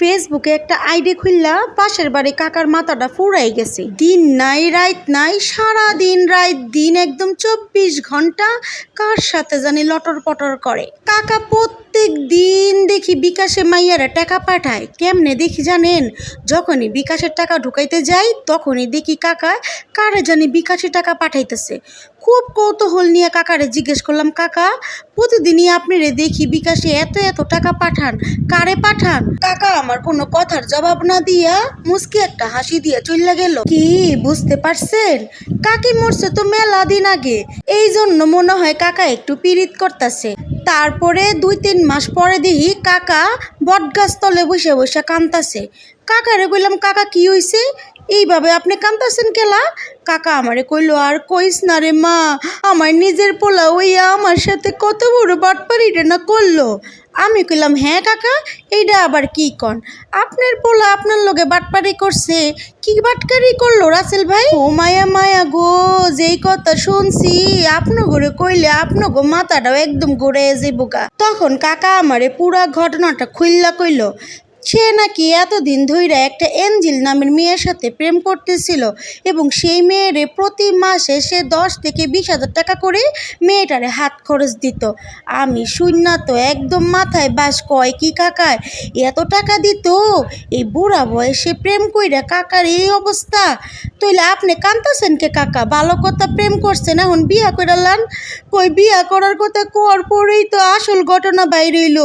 ফেসবুকে একটা আইডি খুললা, পাশের বাড়ি কাকার মাথাটা ফুরাই গেছে। দিন নাই, রাত নাই সারা দিন রাত দিন, একদম চব্বিশ ঘণ্টা কার সাথে জানি লটর পটর করে। কাকা প্রত্যেক দিন দেখি বিকাশে মাইয়ারা টাকা পাঠায়। কেমনে দেখি জানেন? যখনই বিকাশের টাকা ঢুকাইতে যাই, তখনই দেখি কাকা, কারে জানি বিকাশে টাকা পাঠাইতেছে। খুব কৌতূহল নিয়ে কাকারে জিজ্ঞেস করলাম, কাকা, প্রতিদিনই আপনি রে দেখি বিকাশে এত এত টাকা পাঠান, কারে পাঠান? কাকা, আমার কোনো কথার জবাব না দিয়া মুসকি একটা হাসি দিয়ে চলে গেল। কি, বুঝতে পারছেন? কাকি মরছে তো মেলা দিন আগে এই জন্য মনে হয় কাকা একটু পীড়িত করতেছে। তারপরে দুই তিন মাস পরে দেখি কাকা বটগাছ তলে বসে বসে কান্তাছে। কাকারে কইলাম, কাকা, কি হইছে? এইভাবে আপনি কান্তাছেন কেলা? কাকা আমারে কইলো, আর কইস না রে মা, আমার নিজের পোলা ওইয়া আমার সাথে কত বড় বাটপারিটা না করল? আমি কইলাম হ্যাঁ কাকা এইটা আবার কি কন? আপনার পোলা আপনার লগে বাটপারি করছে, কি বাটকারি করল রাসেল ভাই? ও মায়া মায়া গো, যেই কথা শুনছি আপনো ঘরে কইলে আপনো গো মাথাটাও একদম ঘুরে যাইবো গা তখন কাকা আমারে পুরা ঘটনাটা খুইল্লা কইলো, সে নাকি এতদিন ধইরা একটা এঞ্জিল নামের মেয়ের সাথে প্রেম করতেছিল এবং সেই মেয়েরে প্রতি মাসে সে দশ থেকে বিশ হাজার টাকা করে মেয়েটারে হাত খরচ দিত। আমি শূন্য তো একদম মাথায় বাস, কয় কি কাকার? এত টাকা দিত? এই বুড়া বয়সে প্রেম কইরা কাকার এই অবস্থা? তইলে আপনি কান্তাছেন কে কাকা? ভালো কথা প্রেম করছেন এখন বিয়া করালান কই বিয়া করার কথা কর, পরেই তো আসল ঘটনা বাইরে হইল।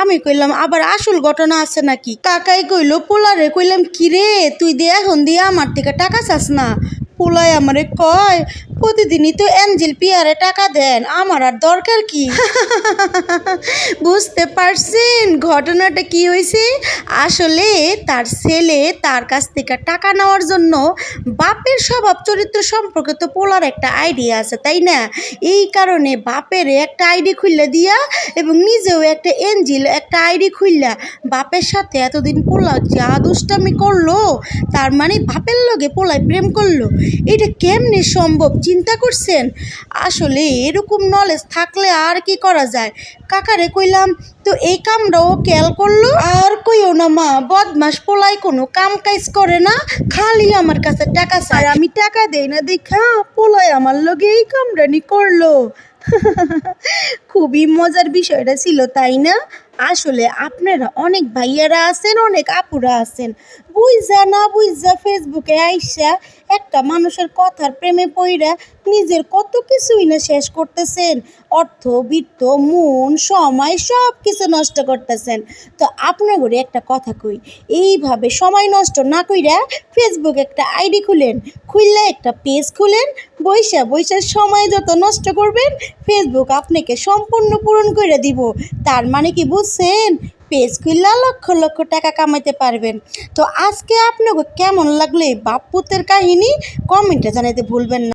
আমি কইলাম, আবার আসল ঘটনা আছে নাকি? কাকাই কইলো, পোলারে কইলাম, কিরে, তুই দে এখন দিয়ে আমার থেকে টাকা চাস না। পোলায় আমারে কয় প্রতিদিনই তো অ্যাঞ্জেল পিয়ারে টাকা দেন, আমার আর দরকার কি? বুঝতে পারছেন ঘটনাটা কি হয়েছে? আসলে তার ছেলে তার কাছ থেকে টাকা নেওয়ার জন্য বাপের স্বভাব চরিত্র সম্পর্কে তো পোলার একটা আইডিয়া আছে, তাই না? এই কারণে বাপের একটা আইডি খুললে দিয়া এবং নিজেও একটা এনজিল একটা আইডি খুললা বাপের সাথে এতদিন পোলা যা দুষ্টামি করল, তার মানে বাপের লগে পোলায় প্রেম করল। এটা কেমনে সম্ভব? চিন্তা করছেন? আসলে এরকম নলেজ থাকলে আর কি করা যায়? কাকারে কইলাম, তো এই কামটা ও খেয়াল করল? আর কইও না মা বদমাস পোলাই কোনো কাম কাজ করে না, খালি আমার কাছে টাকা চায়। আমি টাকা দেই না দেখা পোলাই আমার লগে এই কামরানি করল। খুবই মজার বিষয়টা ছিল, তাই না? আসলে আপনারা অনেক ভাইয়ারা আছেন, অনেক আপুরা আছেন। বুঝা না বুঝা ফেসবুকে আইসা একটা মানুষের কথার প্রেমে পইরা নিজের কত কিছুই না শেষ করতেছেন। অর্থ, বিত্ত, মন, সময় সব কিছু নষ্ট করতেছেন। তো আপনার ঘরে একটা কথা কই, এইভাবে সময় নষ্ট না কইরা ফেসবুক একটা আইডি খুলেন, খুললে একটা পেজ খুলেন বৈশা বৈশা সময় যত নষ্ট করবেন, ফেসবুক আপনাকে সম্পূর্ণ পূরণ করে দিব। তার মানে কি বুঝছেন? পেজ খুললা লক্ষ লক্ষ টাকা কামাইতে পারবেন। তো আজকে আপনাকে কেমন লাগলে এই বাপ্পুতের কাহিনী? কমেন্টে জানাতে ভুলবেন না।